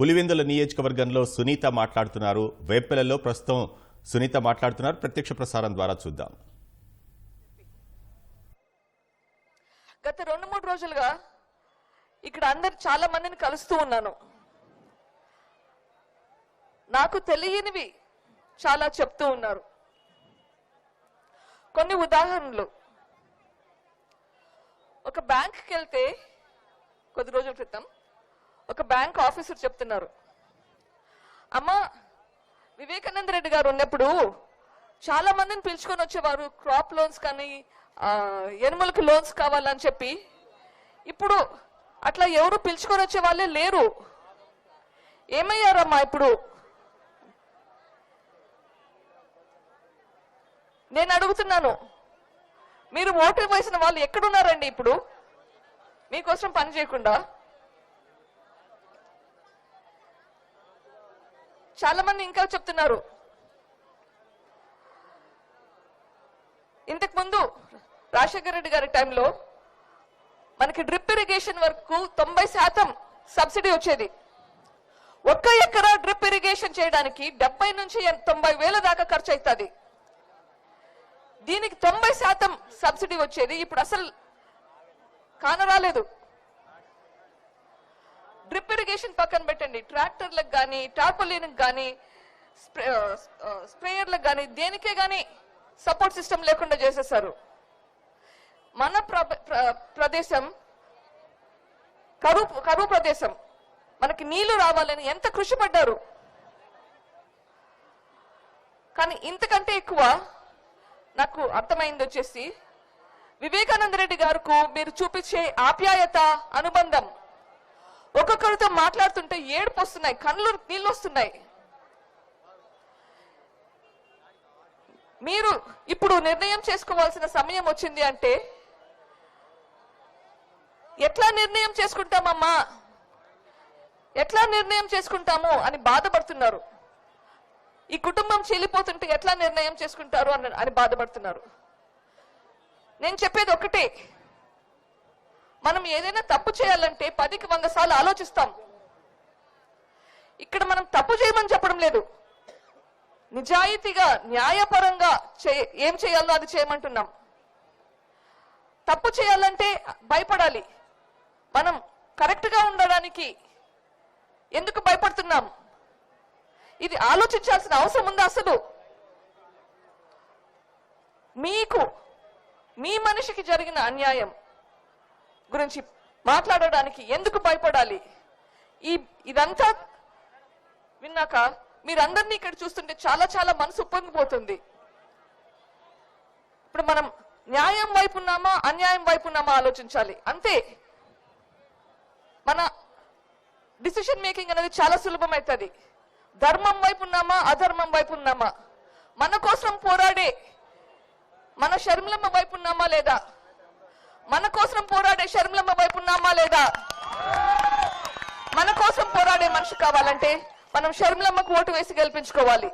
పులివెందుల నియోజకవర్గంలో సునీత మాట్లాడుతున్నారు. వేపెలలో ప్రస్తుతం సునీత మాట్లాడుతున్నారు. ప్రత్యక్ష ప్రసారం ద్వారా చూద్దాం. గత రెండు మూడు రోజులుగా ఇక్కడ అందరు చాలా మందిని కలుస్తూ ఉన్నాను. నాకు తెలియనివి చాలా చెప్తూ ఉన్నారు. కొన్ని ఉదాహరణలు. ఒక బ్యాంక్కి వెళ్తే కొద్ది రోజుల క్రితం ఒక బ్యాంక్ ఆఫీసర్ చెప్తున్నారు. అమ్మా వివేకానంద రెడ్డి గారు ఉన్నప్పుడు చాలా మందిని పిలుచుకొని వచ్చేవారు. క్రాప్ లోన్స్ కానీ ఆ, లోన్స్ కావాలని చెప్పి. ఇప్పుడు అట్లా ఎవరు పిలుచుకొని వచ్చే వాళ్ళే లేరు. ఏమయ్యారమ్మా ఇప్పుడు? నేను అడుగుతున్నాను. మీరు ఓటు వేసిన వాళ్ళు ఎక్కడున్నారండి ఇప్పుడు? మీకోసం పని చేయకుండా? చాలా మంది ఇంకా చెప్తున్నారు. ఇంతకు ముందు రాజశేఖర రెడ్డి గారి టైంలో మనకి డ్రిప్ ఇరిగేషన్ వరకు తొంభై శాతం సబ్సిడీ వచ్చేది. ఒక్క ఎకరా డ్రిప్ ఇరిగేషన్ చేయడానికి డెబ్బై నుంచి తొంభై వేల దాకా ఖర్చు అవుతుంది దీనికి తొంభై శాతం సబ్సిడీ వచ్చేది. ఇప్పుడు అసలు కానరాలేదు. డ్రిప్ ఇరిగేషన్ పక్కన పెట్టండి. ట్రాక్టర్లకు కానీ టార్పలిన్కి కానీ స్ప్రేయర్లకు కానీ దేనికే కానీ సపోర్ట్ సిస్టమ్ లేకుండా చేసేసారు. మన ప్ర- ప్ర- ప్రదేశం కరువు కరువు ప్రదేశం. మనకి నీళ్ళు రావాలని ఎంత కృషి పడ్డారు. కానీ ఇంతకంటే ఎక్కువ నాకు అర్థమైంది వచ్చేసి వివేకానంద రెడ్డి గారుకు మీరు చూపించే ఆప్యాయత అనుబంధం. ఒక్కొక్కరితో మాట్లాడుతుంటే ఏడుపు వస్తున్నాయి కళ్ళు నీళ్ళు వస్తున్నాయి. మీరు ఇప్పుడు నిర్ణయం చేసుకోవాల్సిన సమయం వచ్చింది అంటే ఎట్లా నిర్ణయం చేసుకుంటామమ్మా? ఎట్లా నిర్ణయం చేసుకుంటాము అని బాధపడుతున్నారు. ఈ కుటుంబం చెల్లిపోతుంటే ఎట్లా నిర్ణయం చేసుకుంటారు అని అని బాధపడుతున్నారు. నేను చెప్పేది ఒకటే మనం ఏదైనా తప్పు చేయాలంటే పదికి వంద సార్లు ఆలోచిస్తాం. ఇక్కడ మనం తప్పు చేయమని చెప్పడం లేదు. నిజాయితీగా న్యాయపరంగా ఏం చేయాలో అది చేయమంటున్నాం. తప్పు చేయాలంటే భయపడాలి. మనం కరెక్ట్గా ఉండడానికి ఎందుకు భయపడుతున్నాం? ఇది ఆలోచించాల్సిన అవసరం ఉందా అసలు? మీకు మీ మనిషికి జరిగిన అన్యాయం. గురించి మాట్లాడడానికి ఎందుకు భయపడాలి? ఈ ఇదంతా విన్నాక మీరందరినీ ఇక్కడ చూస్తుంటే చాలా చాలా మనసు ఉప్పొంగిపోతుంది. ఇప్పుడు మనం న్యాయం వైపు ఉన్నామా అన్యాయం వైపు ఉన్నామా ఆలోచించాలి. అంతే. మన డిసిషన్ మేకింగ్ అనేది చాలా సులభమవుతుంది ధర్మం వైపు ఉన్నామా అధర్మం వైపు ఉన్నామా? మన కోసం పోరాడే మన షర్మిలమ్మ వైపు ఉన్నామా లేదా? మన కోసం పోరాడే షర్మిలమ్మ వైపు ఉన్నామా లేదా? మన కోసం పోరాడే మనిషి కావాలంటే మనం షర్మిలమ్మకు ఓటు వేసి గెలిపించుకోవాలి.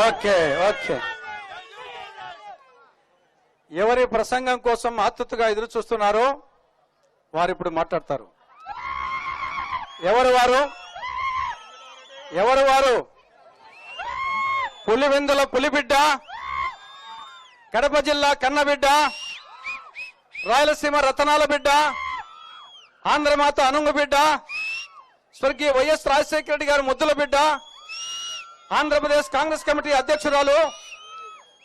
Okay okay. ఎవరి ప్రసంగం కోసం ఆతృతగా ఎదురు చూస్తున్నారో వారు ఇప్పుడు మాట్లాడతారు. ఎవరు వారు? ఎవరు వారు? పులివెందుల పులిబిడ్డ? కడప జిల్లా కన్నబిడ్డ? రాయలసీమ రతనాల బిడ్డ? ఆంధ్రమాత అనుంగు బిడ్డ? స్వర్గీయ వైఎస్ రాజశేఖర రెడ్డి గారు ముద్దుల బిడ్డ? ఆంధ్రప్రదేశ్ కాంగ్రెస్ కమిటీ అధ్యక్షురాలు?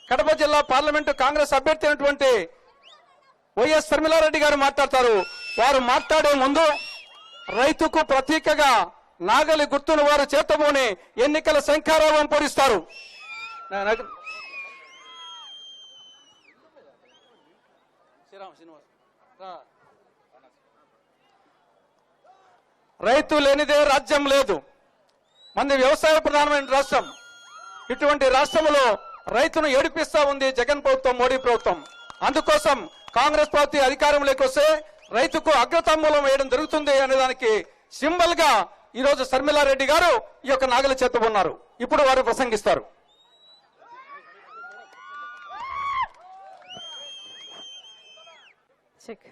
కడప జిల్లా పార్లమెంటు కాంగ్రెస్ అభ్యర్థి అయినటువంటి వైఎస్ శర్మిలారెడ్డి గారు మాట్లాడతారు. వారు మాట్లాడే ముందు రైతుకు ప్రతీకగా నాగలి గుర్తును వారు చేతబోని ఎన్నికల శంఖారావం పొడిస్తారు. రైతు లేనిదే రాజ్యం లేదు. మంది వ్యవసాయ ప్రధానమైన రాష్ట్రం. ఇటువంటి రాష్ట్రంలో రైతును ఏడిపిస్తా ఉంది జగన్ ప్రభుత్వం మోడీ ప్రభుత్వం. అందుకోసం కాంగ్రెస్ పార్టీ అధికారంలోకి వస్తే రైతుకు అగ్రతాంబూలం వేయడం జరుగుతుంది అనే దానికి సింబల్గా ఈరోజు శర్మిలారెడ్డి గారు ఈ యొక్క నాగల చేత ఉన్నారు. ఇప్పుడు వారు ప్రసంగిస్తారు. చెక్.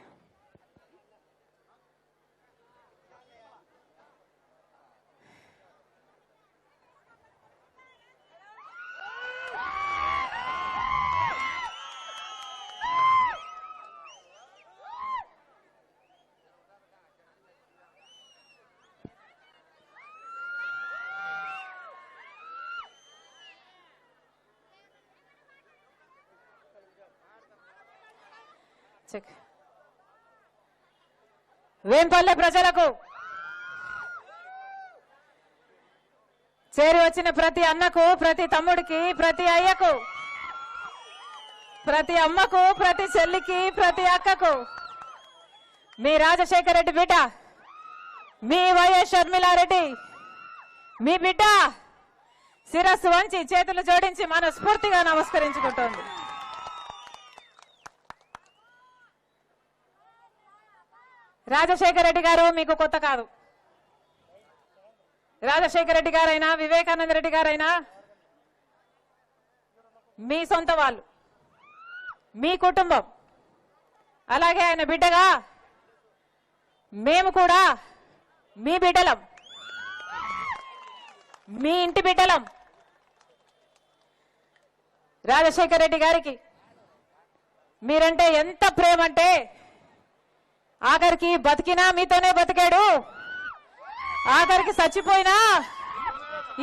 వేంపల్లె ప్రజలకు. చేరి వచ్చిన ప్రతి అన్నకు ప్రతి తమ్ముడికి ప్రతి అయ్యకు ప్రతి అమ్మకు ప్రతి చెల్లికి ప్రతి అక్కకు. మీ రాజశేఖర రెడ్డి బిడ్డ మీ వైఎస్ షర్మిలారెడ్డి మీ బిడ్డ శిరస్సు వంచి చేతులు జోడించి మనస్ఫూర్తిగా నమస్కరించుకుంటోంది. రాజశేఖర రెడ్డి గారు మీకు కొత్త కాదు. రాజశేఖర రెడ్డి గారైనా వివేకానంద రెడ్డి గారైనా మీ సొంత వాళ్ళు మీ కుటుంబం. అలాగే ఆయన బిడ్డగా మేము కూడా మీ బిడ్డలం. మీ ఇంటి బిడ్డలం. రాజశేఖర రెడ్డి గారికి మీరంటే ఎంత ప్రేమ అంటే ఆఖరికి బతికినా మీతోనే బతికాడు. ఆఖరికి చచ్చిపోయినా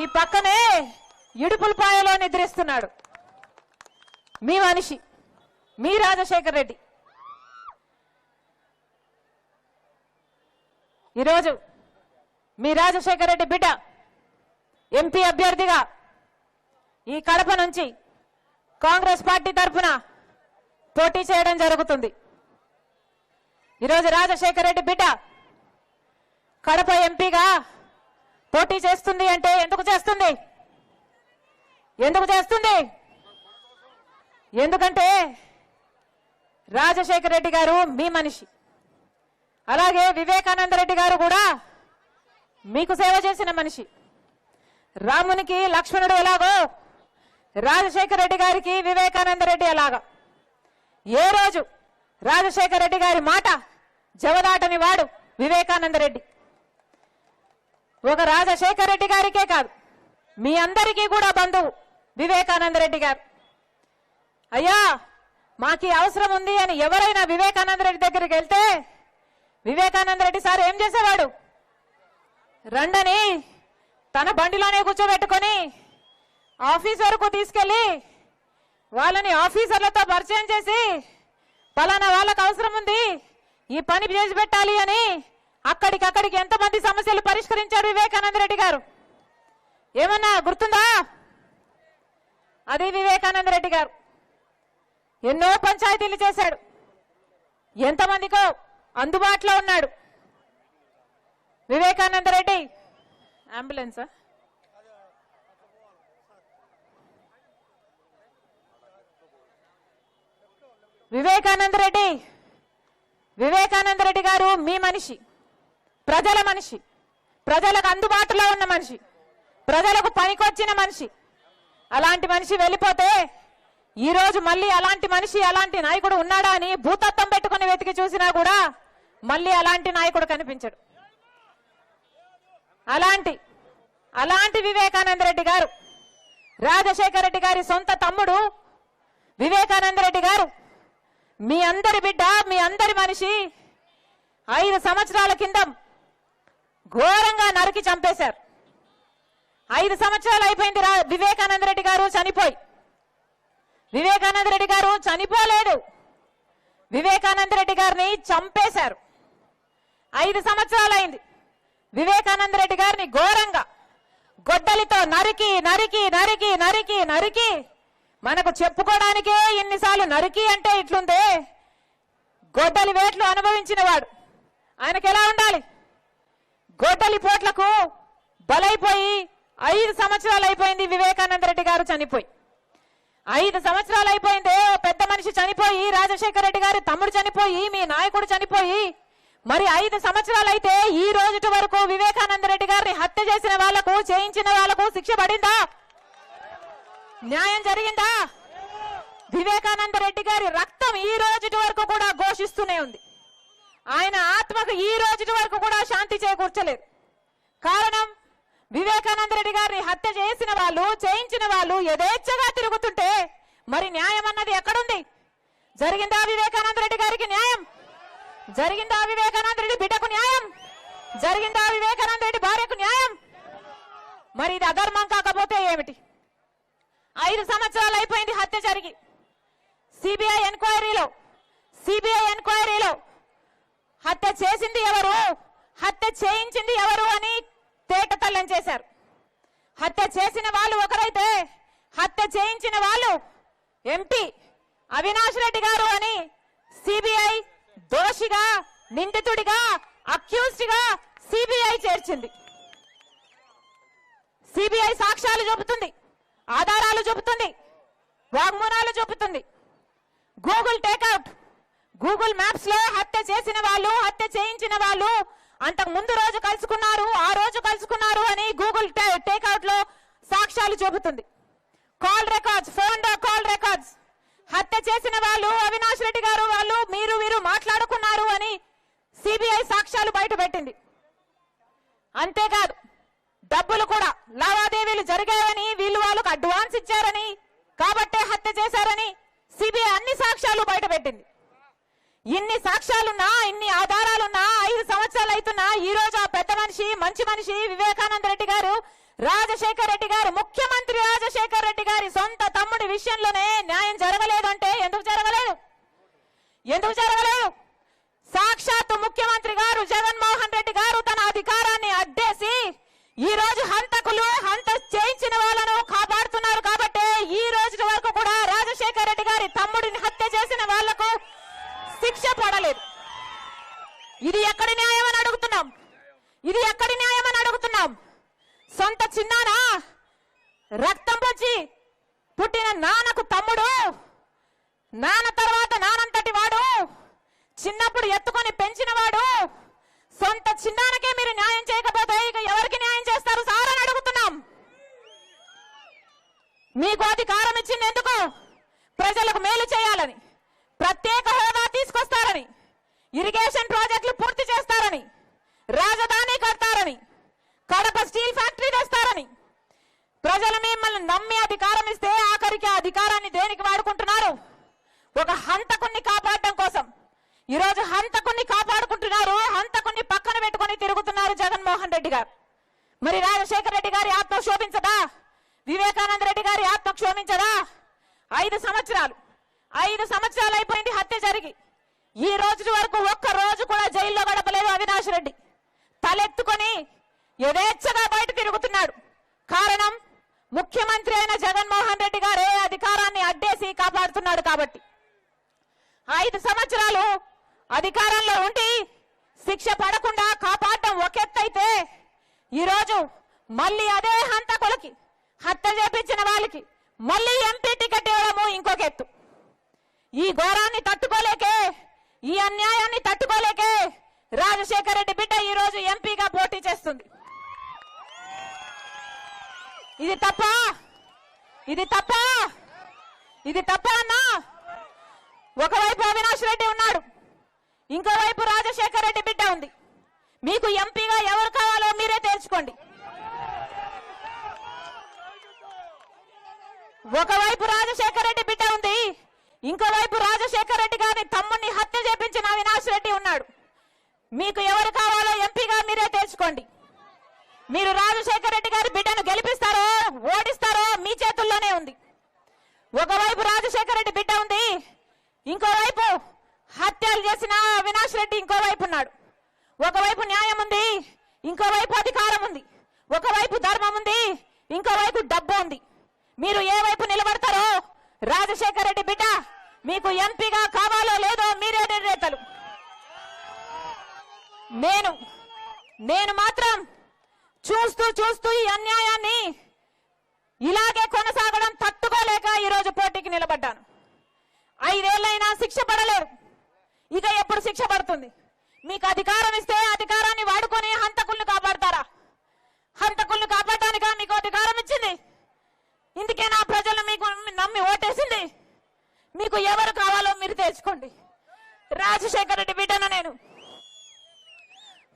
ఈ పక్కనే ఇడుపులపాయలో నిద్రిస్తున్నాడు. మీ మనిషి మీ రాజశేఖర్ రెడ్డి. ఈరోజు మీ రాజశేఖర్ రెడ్డి బిడ్డ ఎంపీ అభ్యర్థిగా ఈ కడప నుంచి కాంగ్రెస్ పార్టీ తరఫున పోటీ చేయడం జరుగుతుంది. ఈరోజు రాజశేఖర రెడ్డి బిడ్డ కడప ఎంపీగా పోటీ చేస్తుంది అంటే ఎందుకు చేస్తుంది? ఎందుకు చేస్తుంది? ఎందుకంటే రాజశేఖర రెడ్డి గారు మీ మనిషి. అలాగే వివేకానంద రెడ్డి గారు కూడా మీకు సేవ చేసిన మనిషి. రామునికి లక్ష్మణుడు ఎలాగో రాజశేఖర రెడ్డి గారికి వివేకానంద రెడ్డి ఎలాగా. ఏ రోజు రాజశేఖర రెడ్డి గారి మాట జవదాటని వాడు వివేకానంద రెడ్డి. ఒక రాజశేఖర రెడ్డి గారికే కాదు మీ అందరికీ కూడా బంధువు వివేకానంద రెడ్డి గారు. అయ్యా మాకి అవసరం ఉంది అని ఎవరైనా వివేకానంద రెడ్డి దగ్గరికి వెళ్తే వివేకానంద రెడ్డి సార్ ఏం చేసేవాడు? రండని తన బండిలోనే కూర్చోబెట్టుకొని ఆఫీస్ వరకు తీసుకెళ్ళి వాళ్ళని ఆఫీసర్లతో పరిచయం చేసి పలానా వాళ్ళకు అవసరం ఉంది? ఈ పని చేసి పెట్టాలి అని అక్కడికక్కడికి ఎంతమంది సమస్యలు పరిష్కరించాడు వివేకానంద రెడ్డి గారు? ఏమన్నా గుర్తుందా? అది వివేకానంద రెడ్డి గారు. ఎన్నో పంచాయతీలు చేశాడు. ఎంతమందికో అందుబాటులో ఉన్నాడు. వివేకానంద రెడ్డి అంబులెన్సా? వివేకానంద రెడ్డి వివేకానంద రెడ్డి గారు మీ మనిషి ప్రజల మనిషి ప్రజలకు అందుబాటులో ఉన్న మనిషి ప్రజలకు పనికొచ్చిన మనిషి. అలాంటి మనిషి వెళ్ళిపోతే ఈ రోజు మళ్ళీ అలాంటి మనిషి అలాంటి నాయకుడు ఉన్నాడా అని భూతత్వం పెట్టుకుని వెతికి చూసినా కూడా మళ్ళీ అలాంటి నాయకుడు కనిపించడు. అలాంటి అలాంటి వివేకానంద రెడ్డి గారు రాజశేఖర రెడ్డి గారి సొంత తమ్ముడు వివేకానంద రెడ్డి గారు మీ అందరి బిడ్డ మీ అందరి మనిషి ఐదు సంవత్సరాల కింద ఘోరంగా నరికి చంపేశారు. ఐదు సంవత్సరాలు అయిపోయింది రా వివేకానంద రెడ్డి గారు చనిపోయి. వివేకానంద రెడ్డి గారు చనిపోలేదు. వివేకానంద రెడ్డి గారిని చంపేశారు. ఐదు సంవత్సరాలు అయింది. వివేకానంద రెడ్డి గారిని ఘోరంగా గొడ్డలితో నరికి నరికి నరికి నరికి నరికి మనకు చెప్పుకోవడానికే ఎన్నిసార్లు నరికి అంటే ఇట్లుందే. గొడ్డలి వేట్లు అనుభవించిన వాడు. ఆయనకి ఎలా ఉండాలి? గొడ్డలి పోట్లకు బలైపోయి ఐదు సంవత్సరాలు అయిపోయింది వివేకానంద రెడ్డి గారు చనిపోయి. ఐదు సంవత్సరాలు అయిపోయిందే పెద్ద మనిషి చనిపోయి రాజశేఖర రెడ్డి గారి తమ్ముడు చనిపోయి మీ నాయకుడు చనిపోయి. మరి ఐదు సంవత్సరాలు అయితే ఈ రోజుటి వరకు వివేకానంద రెడ్డి గారిని హత్య చేసిన వాళ్ళకు చేయించిన వాళ్ళకు శిక్ష పడిందా? న్యాయం జరిగిందా? వివేకానంద రెడ్డి గారి రక్తం ఈ రోజుటి వరకు కూడా ఘోషిస్తూనే ఉంది. ఆయన ఆత్మకు ఈ రోజుటి వరకు కూడా శాంతి చేకూర్చలేదు. కారణం వివేకానంద రెడ్డి గారిని హత్య చేసిన వాళ్ళు చేయించిన వాళ్ళు యథేచ్ఛగా తిరుగుతుంటే మరి న్యాయం అన్నది ఎక్కడుంది? జరిగిందా వివేకానంద రెడ్డి గారికి న్యాయం? జరిగిందా వివేకానంద రెడ్డి బిడ్డకు న్యాయం? జరిగిందా వివేకానంద రెడ్డి భార్యకు న్యాయం? మరి ఇది అధర్మం కాకపోతే ఏమిటి? ఐదు సంవత్సరాలు అయిపోయింది హత్య జరిగి. సిబిఐ ఎంక్వైరీలో సిబిఐ ఎంక్వైరీలో హత్య చేసింది ఎవరు? హత్య చేయించింది ఎవరు అని తేటతల్లం చేశారు. హత్య చేసిన వాళ్ళు ఒకరైతే హత్య చేయించిన వాళ్ళు ఎంపీ అవినాష్ రెడ్డి గారు అని సిబిఐ దోషిగా నిందితుడిగా అక్యూజ్డ్గా సిబిఐ చేర్చింది. సిబిఐ సాక్ష్యాలు చూపుతుంది. ఆధారాలు చూపుతుంది వాగ్మూనాలు చూపుతుంది గూగుల్ టేక్అవుట్. గూగుల్ మ్యాప్స్లో హత్య చేసిన వాళ్ళు హత్య చేయించిన వాళ్ళు అంతకు ముందు రోజు కలుసుకున్నారు ఆ రోజు కలుసుకున్నారు అని గూగుల్ టేక్అవుట్లో సాక్ష్యాలు చూపుతుంది call records phone call records. హత్య చేసిన వాళ్ళు అవినాష్ రెడ్డి గారు వాళ్ళు మీరు వీరు మాట్లాడుకున్నారు అని సిబిఐ సాక్ష్యాలు బయట పెట్టింది. అంతేకాదు డబ్బులు కూడా లావాదేవీలు జరిగాయని వీళ్ళు వాళ్ళకు అడ్వాన్స్ ఇచ్చారని కాబట్టే హత్య చేశారని సిబిఐ అన్ని సాక్ష్యాలు బయటపెట్టింది. ఇన్ని సాక్ష్యాలున్నా ఇన్ని ఆధారాలున్నా ఐదు సంవత్సరాలు అవుతున్నా ఈ రోజు ఆ పెద్ద మనిషి మంచి మనిషి వివేకానంద రెడ్డి గారు రాజశేఖర్ రెడ్డి గారు ముఖ్యమంత్రి రాజశేఖర్ రెడ్డి గారి సొంత తమ్ముడి విషయంలోనే న్యాయం జరగలేదంటే ఎందుకు జరగలేదు? ఎందుకు జరగలేదు? సాక్షాత్తు ముఖ్యమంత్రి గారు జగన్మోహన్ రెడ్డి గారు తన అధికారాన్ని అడ్డేసి ఈ రోజు హంతకులు హంత చేయించిన వాళ్ళను కాపాడుతున్నారు కాబట్టి ఈ రోజు వరకు కూడా రాజశేఖర రెడ్డి గారి తమ్ముడిని హత్య చేసిన వాళ్ళకు శిక్ష పడలేదు. ఇది ఎక్కడి న్యాయం అని అడుగుతున్నాం. ఇది ఎక్కడి న్యాయం అని అడుగుతున్నాం. సొంత చిన్నానా? రక్తం పంచి పుట్టిన నాన్నకు తమ్ముడు? నాన్న తర్వాత నానంతటి వాడు? చిన్నప్పుడు ఎత్తుకొని పెంచిన వాడు సొంత చిన్నారకే మీరు న్యాయం చేయకపోతే ఇక ఎవరికి న్యాయం చేస్తారు? సార్ అని అడుగుతున్నాం. మీకు అధికారం ఇచ్చింది ఎందుకు? ప్రజలకు మేలు చేయాలని ప్రత్యేక హోదా తీసుకొస్తారని ఇరిగేషన్ ప్రాజెక్టులు పూర్తి చేస్తారని రాజధాని కడతారని కడప స్టీల్ ఫ్యాక్టరీ తెస్తారని ప్రజలు మిమ్మల్ని నమ్మి అధికారం ఇస్తే ఆఖరికి ఆ అధికారాన్ని దేనికి వాడుకుంటున్నారు? ఒక హంతకుణ్ణి కాపాడడం కోసం. ఈ రోజు హంతకుణ్ణి కాపాడు హంతకుణ్ణి పక్కన పెట్టుకొని తిరుగుతున్నారు జగన్మోహన్ రెడ్డి గారు మరి రాజశేఖర రెడ్డి గారి ఆత్మ శోభించదా వివేకానంద రెడ్డి గారి ఆత్మ క్షోభించదా? ఐదు సంవత్సరాలు. ఐదు సంవత్సరాలు అయిపోయింది హత్య జరిగి. ఈ రోజు వరకు ఒక్క రోజు కూడా జైల్లో గడపలేదు అవినాష్ రెడ్డి. తలెత్తుకొని యథేచ్ఛగా బయట తిరుగుతున్నాడు. కారణం ముఖ్యమంత్రి అయిన జగన్మోహన్ రెడ్డి గారే అధికారాన్ని అడ్డేసి కాపాడుతున్నాడు కాబట్టి. ఐదు సంవత్సరాలు అధికారంలో ఉండి శిక్ష పడకుండా కాపాడటం ఒకెత్తైతే ఈరోజు మళ్ళీ అదే హంతకులకి హత్య చేపించిన వాళ్ళకి మళ్ళీ ఎంపీ టికెట్ ఇవ్వడము ఇంకొక ఎత్తు. ఈ ఘోరాన్ని తట్టుకోలేకే ఈ అన్యాయాన్ని తట్టుకోలేకే రాజశేఖర రెడ్డి బిడ్డ ఈ రోజు ఎంపీగా పోటీ చేస్తుంది. ఇది తప్ప? ఇది తప్ప? ఇది తప్ప అన్నా? ఒకవైపు అవినాష్ రెడ్డి ఉన్నాడు ఇంకోవైపు రాజశేఖర రెడ్డి బిడ్డ ఉంది. మీకు ఎంపీగా ఎవరు కావాలో మీరే తెలుసుకోండి. ఒకవైపు రాజశేఖర రెడ్డి బిడ్డ ఉంది ఇంకోవైపు రాజశేఖర రెడ్డి గారిని తమ్ముడిని హత్య చేపించిన అవినాష్ రెడ్డి ఉన్నాడు. మీకు ఎవరు కావాలో ఎంపీగా మీరే తెలుసుకోండి. మీరు రాజశేఖర రెడ్డి గారి బిడ్డను గెలిపిస్తారో ఓడిస్తారో మీ చేతుల్లోనే ఉంది. ఒకవైపు రాజశేఖర రెడ్డి బిడ్డ ఉంది ఇంకోవైపు హత్యలు చేసిన అవినాష్ రెడ్డి ఇంకోవైపు ఉన్నాడు. ఒకవైపు న్యాయం ఉంది ఇంకోవైపు అధికారం ఉంది. ఒకవైపు ధర్మం ఉంది ఇంకోవైపు డబ్బు ఉంది. మీరు ఏ వైపు నిలబడతారో రాజశేఖర రెడ్డి బిడ్డ మీకు ఎంపీగా కావాలో లేదో మీరే నిర్ణేతలు. నేను నేను మాత్రం చూస్తూ చూస్తూ ఈ అన్యాయాన్ని ఇలాగే కొనసాగడం తట్టుకోలేక ఈరోజు పోటీకి నిలబడ్డాను. ఐదేళ్ళైనా శిక్ష పడలేరు. ఇక ఎప్పుడు శిక్ష పడుతుంది? మీకు అధికారం ఇస్తే అధికారాన్ని వాడుకొని హంతకుల్ని కాపాడతారా? హంతకుల్ని కాపాడటానికా మీకు అధికారం ఇచ్చింది? ఇందుకే నా ప్రజలు మీకు నమ్మి ఓటేసింది. మీకు ఎవరు కావాలో మీరు తెచ్చుకోండి. రాజశేఖర రెడ్డి బిడ్డను నేను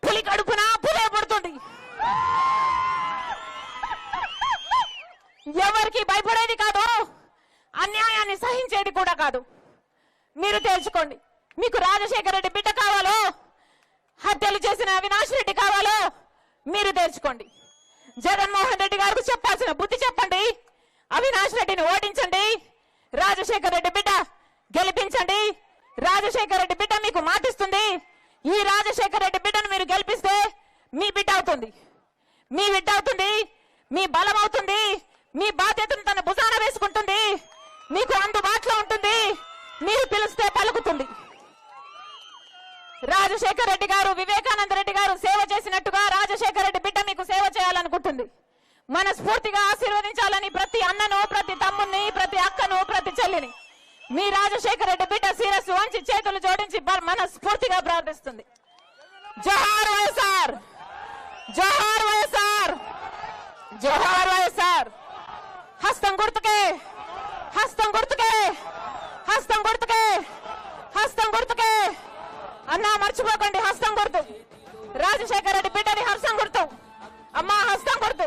పులి కడుపున పులే పడుతుంది ఎవరికి భయపడేది కాదు అన్యాయాన్ని సహించేది కూడా కాదు. మీరు తేల్చుకోండి మీకు రాజశేఖర రెడ్డి బిడ్డ కావాలో హత్యలు చేసిన అవినాష్ రెడ్డి కావాలో మీరు తెలుసుకోండి జగన్మోహన్ రెడ్డి గారికి చెప్పాల్సిన బుద్ధి చెప్పండి. అవినాష్ రెడ్డిని ఓడించండి. రాజశేఖర రెడ్డి బిడ్డ గెలిపించండి. రాజశేఖర రెడ్డి బిడ్డ మీకు మాటిస్తుంది. ఈ రాజశేఖర రెడ్డి బిడ్డను మీరు గెలిపిస్తే మీ బిడ్డ అవుతుంది. మీ బిడ్డ అవుతుంది. మీ బలం అవుతుంది. మీ బాధ్యతను తన భుజాన వేసుకుంటుంది. మీకు అందుబాటులో ఉంటుంది. మీరు పిలిస్తే పలుకుతుంది. రాజశేఖర రెడ్డి గారు వివేకానంద రెడ్డి గారు సేవ చేసినట్టుగా రాజశేఖర రెడ్డి బిడ్డ మీకు సేవ చేయాలనుకుంటుంది. మనస్ఫూర్తిగా ఆశీర్వదించాలని ప్రతి అన్నను ప్రతి తమ్ముని ప్రతి అక్కను ప్రతి చెల్లిని మీ రాజశేఖర రెడ్డి బిడ్డ శిరస్సు వంచి చేతులు జోడించి మనస్ఫూర్తిగా ప్రార్థిస్తుంది. జోహార్ వైఎస్ఆర్! జోహార్ వైఎస్ఆర్! జోహార్ వైఎస్ఆర్! హస్తం గుర్తుకే! హస్తం గుర్తుకే! హస్తం గుర్తుకే! హస్తం గుర్తుకే! అన్నా మర్చిపోకండి హస్తం గుర్తు రాజశేఖర రెడ్డి బిడ్డని హస్తం గుర్తు అమ్మా హస్తం గుర్తు